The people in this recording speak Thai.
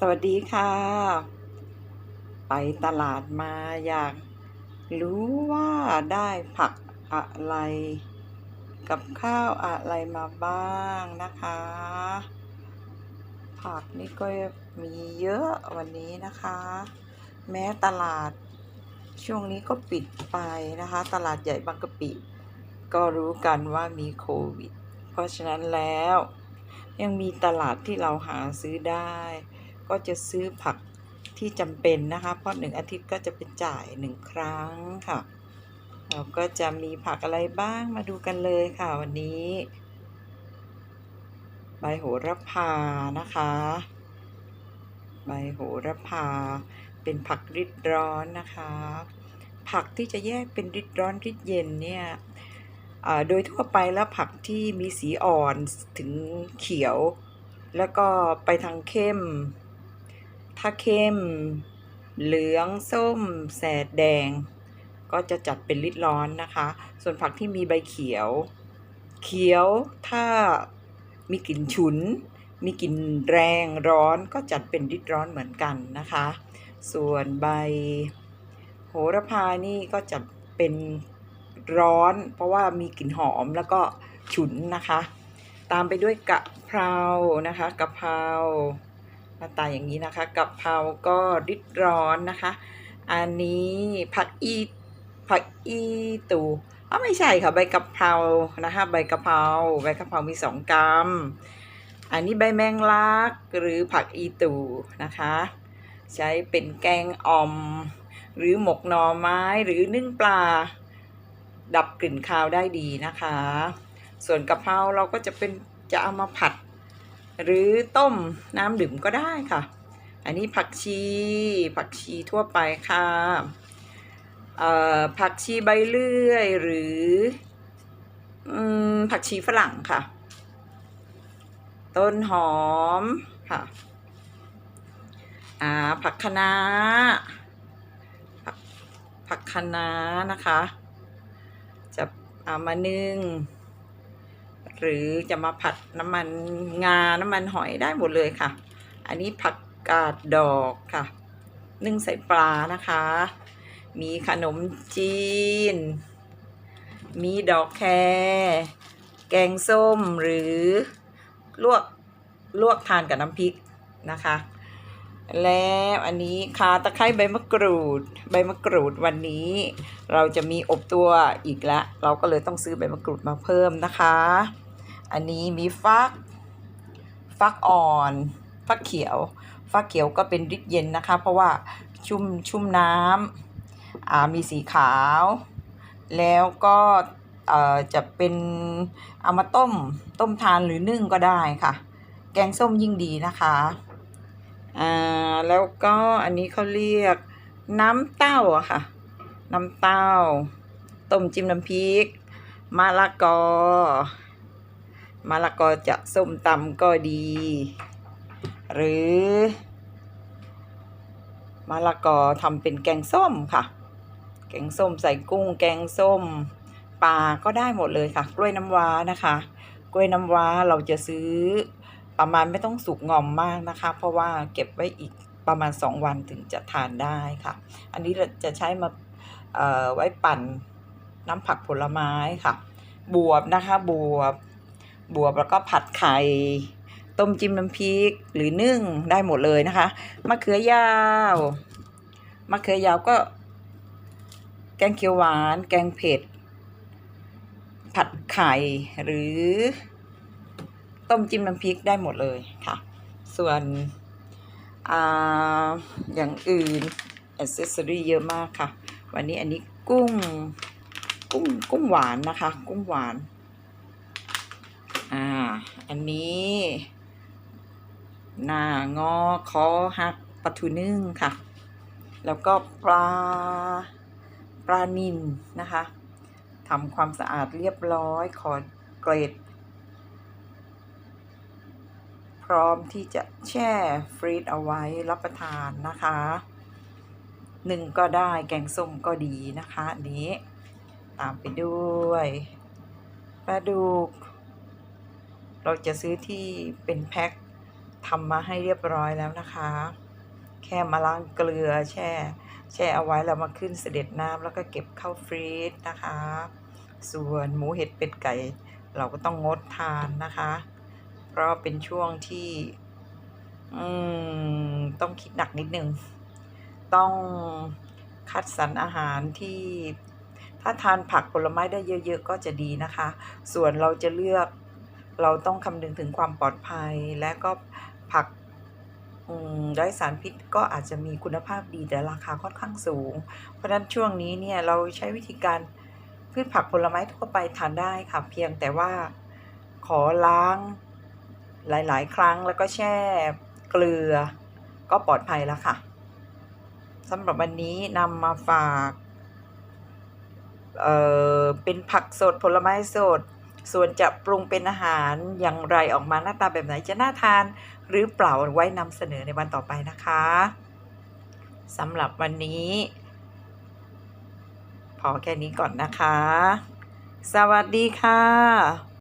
สวัสดีค่ะ ไปตลาดมาอยาก รู้ว่าได้ผักอะไร กับข้าวอะไรมาบ้างนะคะ ผักนี่ก็มีเยอะวันนี้นะคะ แม้ตลาดช่วงนี้ก็ปิดไปนะคะ ตลาดใหญ่บางกะปิ ก็รู้กันว่ามีโควิด เพราะฉะนั้นแล้ว ยังมีตลาดที่เราหาซื้อได้ ก็จะซื้อผักที่จำเป็นนะคะ เพราะหนึ่งอาทิตย์ก็จะเป็นจ่ายหนึ่งครั้งค่ะ เราก็จะมีผักอะไรบ้างมาดูกันเลยค่ะวันนี้ ใบโหระพานะคะ ใบโหระพา เป็นผักริดร้อนนะคะ ผักที่จะแยกเป็นริดร้อนริดเย็นเนี่ยอ่าโดยทั่วไปแล้วผักที่มีสีอ่อนถึงเขียว แล้วก็ไปทางเข้ม ถ้าเข้ม เหลืองส้ม แสดแดง ก็จะจัดเป็นริดร้อนนะคะ ส่วนผักที่มีใบเขียว เขียวถ้ามีกลิ่นฉุน มีกลิ่นแรงร้อนก็จัดเป็นริดร้อนเหมือนกันนะคะ ส่วนใบ โหระพานี่ก็จะเป็นร้อน เพราะว่ามีกลิ่นหอมแล้วก็ฉุนนะคะ ตามไปด้วยกะเพรานะคะกะเพรา หน้าตาอย่างนี้นะคะกะเพราก็ริดร้อนนะคะ อันนี้ผักอีผักอีตูอ๋อไม่ใช่ค่ะใบกะเพรานะคะใบกะเพราใบกะเพรามีสองกรัมอันนี้ใบแมงลักหรือผักอีตูนะคะ ใช้เป็นแกงอ่อม หรือหมกหน่อไม้หรือนึ่งปลา ดับกลิ่นคาวได้ดีนะคะ ส่วนกะเพราเราก็จะเป็นจะเอามาผัด หรือต้มน้ำดื่มก็ได้ค่ะ อันนี้ผักชี ผักชีทั่วไปค่ะเอ่อผักชีใบเลื่อยหรืออผักชีฝรั่งค่ะ ต้นหอมค่ะอ่าผักคะน้าผักผักคะน้านะคะ จะเอามานึ่ง หรือจะมาผัดน้ำมันงา น้ำมันหอยได้หมดเลยค่ะ อันนี้ผักกาดดอกค่ะ นึ่งใส่ปลานะคะ มีขนมจีน มีดอกแครแกงส้มหรือ ลวก ลวกทานกับน้ำพริกนะคะ แล้วอันนี้คาตะไคร้ใบมะกรูด ใบมะกรูดวันนี้ เราจะมีอบตัวอีกแล้ว เราก็เลยต้องซื้อใบมะกรูดมาเพิ่มนะคะ อันนี้มีฟัก ฟักอ่อน ฟักเขียว ฟักเขียวก็เป็นริดเย็นนะคะ เพราะว่าชุ่มชุ่มน้ำอ่ามีสีขาว แล้วก็เอ่อจะเป็นเอามาต้มต้มทานหรือนึ่งก็ได้ค่ะ แกงส้มยิ่งดีนะคะอ่าแล้วก็อันนี้เขาเรียกน้ำเต้าอะค่ะ น้ำเต้า ต้มจิ้มน้ำพริกมะละกอ มะละกอจะส้มตำก็ดี หรือมะละกอทำเป็นแกงส้มค่ะ แกงส้มใส่กุ้ง แกงส้มปลาก็ได้หมดเลยค่ะ กล้วยน้ำว้านะคะ กล้วยน้ำว้าเราจะซื้อประมาณไม่ต้องสุกงอมมากนะคะ เพราะว่าเก็บไว้อีกประมาณ 2 วันถึงจะทานได้ค่ะ อันนี้เราจะใช้มาเอ่อไว้ปั่นน้ำผักผลไม้ค่ะ บวบนะคะ บวบ บวบแล้วก็ผัดไข่ต้มจิ้มน้ำพริกหรือนึ่งได้หมดเลยนะคะมะเขือยาวมะเขือยาวก็ แกงเขียวหวาน แกงเผ็ด ผัดไข่หรือ ต้มจิ้มน้ำพริกได้หมดเลยค่ะ ส่วนอ่าอย่างอื่นอ c เซสซอรี่เยอะมากค่ะ วันนี้อันนี้กุ้ง กุ้งกุ้งหวานนะคะ กุ้งหวาน อันนี้ หน้างอคอหักปลาทูนึ่งค่ะ แล้วก็ปลาปลานิลนะคะทำความสะอาดเรียบร้อยขอเกรด พร้อมที่จะแช่ฟรีซเอาไว้รับประทานนะคะหนึ่งก็ได้แกงส้มก็ดีนะคะ อันนี้ ตามไปด้วยปลาดุก เราจะซื้อที่เป็นแพ็คทำมาให้เรียบร้อยแล้วนะคะ แค่มาล้างเกลือแช่ แช่เอาไว้แล้วมาขึ้นเสด็จน้ำแล้วก็เก็บเข้าฟรีซนะคะ ส่วนหมูเห็ดเป็ดไก่ เราก็ต้องงดทานนะคะ เพราะเป็นช่วงที่อืมต้องคิดหนักนิดนึง ต้องคัดสรรอาหารที่ถ้าทานผักผลไม้ได้เยอะ ๆ ก็จะดีนะคะ ส่วนเราจะเลือก เราต้องคำนึงถึงความปลอดภัยและก็ผักไร้สารพิษก็อาจจะมีคุณภาพดีแต่ราคาค่อนข้างสูง เพราะฉะนั้นช่วงนี้เนี่ยเราใช้วิธีการพืชผักผลไม้ทั่วไปทานได้ค่ะ เพียงแต่ว่าขอล้างหลาย ๆ ครั้งแล้วก็แช่เกลือก็ปลอดภัยแล้วค่ะสำหรับวันนี้นำมาฝาก เอ่อ เป็นผักสดผลไม้สด ส่วนจะปรุงเป็นอาหารอย่างไรออกมาหน้าตาแบบไหนจะน่าทาน หรือเปล่าไว้นำเสนอในวันต่อไปนะคะสำหรับวันนี้ พอแค่นี้ก่อนนะคะ สวัสดีค่ะ